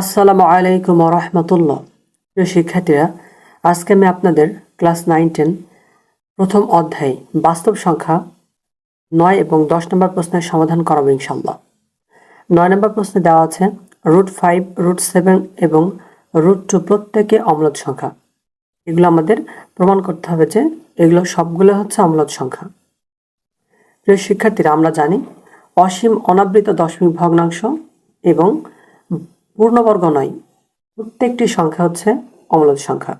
আসসালামু আলাইকুম রহমতুল্লাহ। প্রিয় শিক্ষার্থীরা, আজকে আমি আপনাদের ক্লাস নাইন টেন প্রথম অধ্যায় বাস্তব সংখ্যা নয় এবং দশ নম্বর প্রশ্নের সমাধান করাবো ইনশাল্লাহ নয় নম্বর প্রশ্নে দেওয়া আছে, রুট ফাইভ, রুট সেভেন এবং রুট টু প্রত্যেকে অম্লত সংখ্যা। এগুলো আমাদের প্রমাণ করতে হবে যে এগুলো সবগুলো হচ্ছে অম্লত সংখ্যা। প্রিয় শিক্ষার্থীরা, আমরা জানি অসীম অনাবৃত দশমিক ভগ্নাংশ এবং পূর্ণবর্গ নয়, প্রত্যেকটি সংখ্যা হচ্ছে অম্লত সংখ্যা।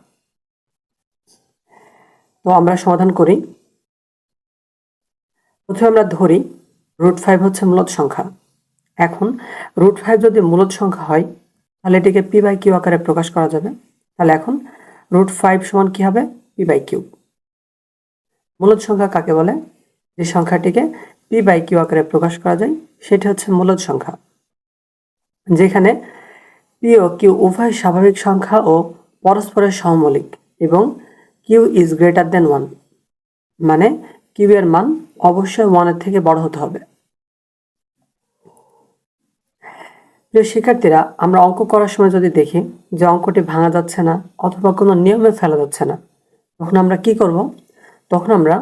তো আমরা সমাধান করি। প্রথমে আমরা ধরি, রুট ফাইভ হচ্ছে মূলত সংখ্যা। এখন রুট ফাইভ যদি মূলত সংখ্যা হয়, তাহলে এটিকে পি বাই কিউ আকারে প্রকাশ করা যাবে। তাহলে এখন রুট ফাইভ সমান কি হবে? P by Q. মূলত সংখ্যা কাকে বলে? যে সংখ্যাটিকে পি বাই কিউ আকারে প্রকাশ করা যায়, সেটা হচ্ছে মূলত সংখ্যা। যেখানে পি ও কিউ উভয় স্বাভাবিক সংখ্যা ও পরস্পরের সমমৌলিক এবং Q is greater than one মানে কিউ এর মান অবশ্যই ওয়ানের থেকে বড় হতে হবে। প্রিয় শিক্ষার্থীরা, আমরা অঙ্ক করার সময় যদি দেখি যে অঙ্কটি ভাঙা যাচ্ছে না অথবা কোনো নিয়মে ফেলা যাচ্ছে না, তখন আমরা কি করব? তখন আমরা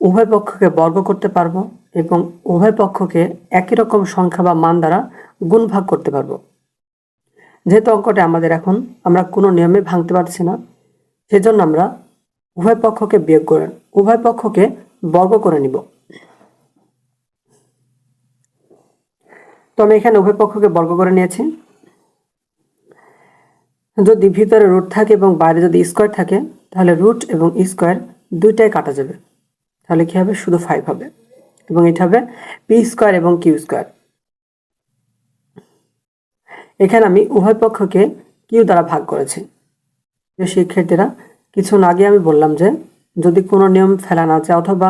উভয় পক্ষকে বর্গ করতে পারব এবং উভয় পক্ষকে একই রকম সংখ্যা বা মান দ্বারা গুণ ভাগ করতে পারব। যেহেতু অঙ্কটা আমাদের এখন, আমরা কোনো নিয়মে ভাঙতে পারছি না, সেজন্য আমরা উভয় পক্ষকে বিয়োগ করে, উভয় পক্ষকে বর্গ করে নিব। তো আমি এখানে উভয় পক্ষকে বর্গ করে নিয়েছি। যদি ভিতরে রুট থাকে এবং বাইরে যদি স্কোয়ার থাকে, তাহলে রুট এবং স্কোয়ার দুইটাই কাটা যাবে। তাহলে কি হবে? শুধু ফাইভ হবে। এবং এটা হবে পি স্কোয়ার এবং কিউ স্কোয়ার এখানে আমি উভয় পক্ষকে কিউ দ্বারা ভাগ করেছি। শিক্ষার্থীরা, কিছু আগে আমি বললাম যে, যদি কোনো নিয়ম ফেলা না যায় অথবা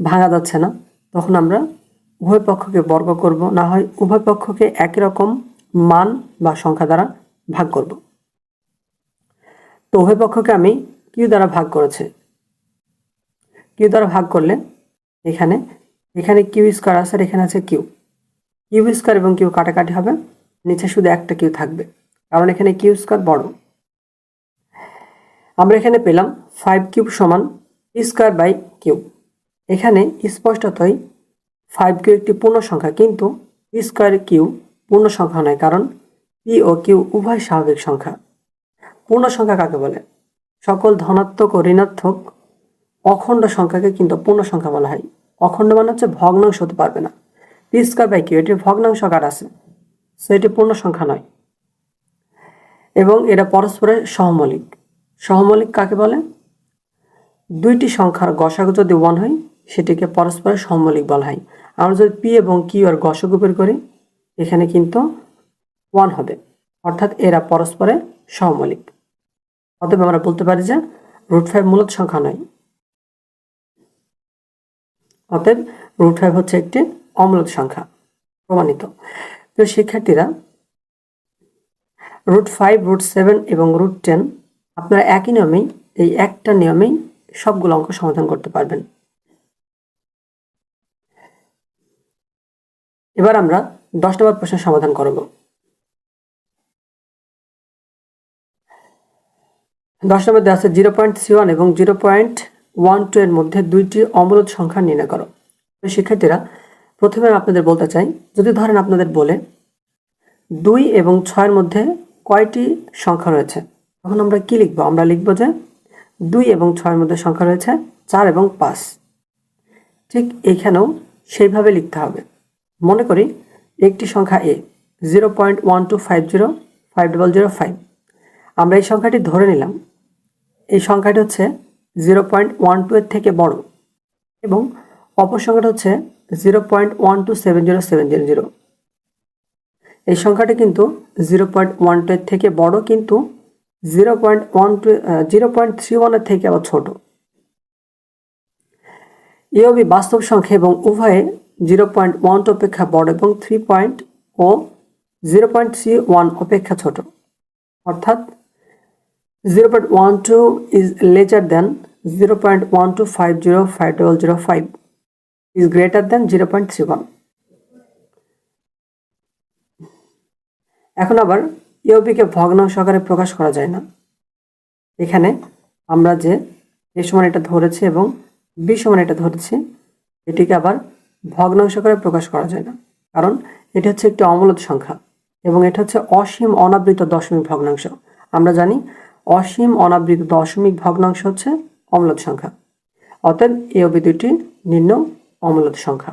ভাঙা যাচ্ছে না, তখন আমরা উভয় পক্ষকে বর্গ করব, না হয় উভয় পক্ষকে একই রকম মান বা সংখ্যা দ্বারা ভাগ করব। তো উভয় পক্ষকে আমি কিউ দ্বারা ভাগ করেছি। কিউ দ্বারা ভাগ করলে এখানে এখানে কিউ স্কোয়ার আছে আর এখানে আছে কিউ। কিউ স্কোয়ার এবং কিউ কাটাকাটি হবে নিচে শুধু একটা কিউ থাকবে। কারণ এখানে কিউ স্কোয়ার বড়। আমরা এখানে পেলাম ফাইভ কিউব সমান স্কোয়ার বাই কিউ এখানে স্পষ্টতই ফাইভ কিউ একটি পূর্ণ সংখ্যা কিন্তু স্কোয়ার কিউ পূর্ণ সংখ্যা নয়, কারণ পি ও কিউ উভয় স্বাভাবিক সংখ্যা। পূর্ণ সংখ্যা কাকে বলে? সকল ধনাত্মক ও ঋণাত্মক অখণ্ড সংখ্যাকে কিন্তু পূর্ণ সংখ্যা বলা হয়। অখণ্ড মানে হচ্ছে ভগ্নাংশ হতে পারবে না। পি স্কোয়ার বাই কিউ এটির ভগ্নাংশ আকার আছে। সো এটি পূর্ণ সংখ্যা নয়। এবং এরা পরস্পরের সহমৌলিক সহমৌলিক কাকে বলে? দুইটি সংখ্যার গসাগু যদি ওয়ান হয়, সেটিকে পরস্পরের সহমৌলিক বলা হয়। আমরা যদি পি এবং কিউ আর গসাগু বের করি, এখানে কিন্তু ওয়ান হবে। অর্থাৎ এরা পরস্পরের সহমৌলিক অতএব আমরা বলতে পারি যে রুট ফাইভ মূলত সংখ্যা নয়। অতএব রুট ফাইভ হচ্ছে একটি অমূলত সংখ্যা প্রমাণিত। তো শিক্ষার্থীরা রুট ফাইভ রুট সেভেন এবং রুট টেন আপনারা একই নিয়মেই, এই একটা নিয়মেই সবগুলো অঙ্ক সমাধান করতে পারবেন। এবার আমরা দশ নম্বর প্রশ্নের সমাধান করব। দশ নম্বর দেওয়া আছে জিরো পয়েন্ট থ্রি ওয়ান এবং জিরো পয়েন্ট ওয়ান টু এর মধ্যে দুইটি অমূলত সংখ্যা নির্ণয় করো। শিক্ষার্থীরা প্রথমে আমি আপনাদের বলতে চাই, যদি ধরেন আপনাদের বলে দুই এবং ছয়ের মধ্যে কয়টি সংখ্যা রয়েছে, তখন আমরা কি লিখব? আমরা লিখব যে দুই এবং ছয়ের মধ্যে সংখ্যা রয়েছে চার এবং পাঁচ। ঠিক এখানেও সেইভাবে লিখতে হবে। মনে করি একটি সংখ্যা এ zero point one two five zero five double zero five আমরা এই সংখ্যাটি ধরে নিলাম। এই সংখ্যাটি হচ্ছে জিরো পয়েন্ট ওয়ান টু এর থেকে বড় এবং অপর সংখ্যাটা হচ্ছে zero point one two seven zero seven zero zero. এই সংখ্যাটি কিন্তু জিরো পয়েন্ট ওয়ান টু এর থেকে বড়, কিন্তু zero point one two zero point three ওয়ানের থেকে আবার ছোট। ইওবি বাস্তব সংখ্যা এবং উভয়ে জিরো পয়েন্ট ওয়ান টু অপেক্ষা বড় এবং থ্রি পয়েন্ট ও জিরো পয়েন্ট থ্রি ওয়ান অপেক্ষা ছোট। অর্থাৎ zero point one two is lesser than zero point one two five zero five double zero five. Is greater than 0.31 এখন আবার ইউবিকে ভগ্নাংশ আকারে প্রকাশ করা যায় না। এখানে আমরা যে এ সমান এটা ধরেছি এবং বি সমান এটা ধরেছি, এটিকে আবার ভগ্নাংশ আকারে প্রকাশ করা যায় না। কারণ এটা হচ্ছে একটি অমূলত সংখ্যা এবং এটা হচ্ছে অসীম অনাবৃত দশমিক ভগ্নাংশ। আমরা জানি অসীম অনাবৃত দশমিক ভগ্নাংশ হচ্ছে অমূলত সংখ্যা। অতএব এ দুইটি নিম্ন অমূলত সংখ্যা।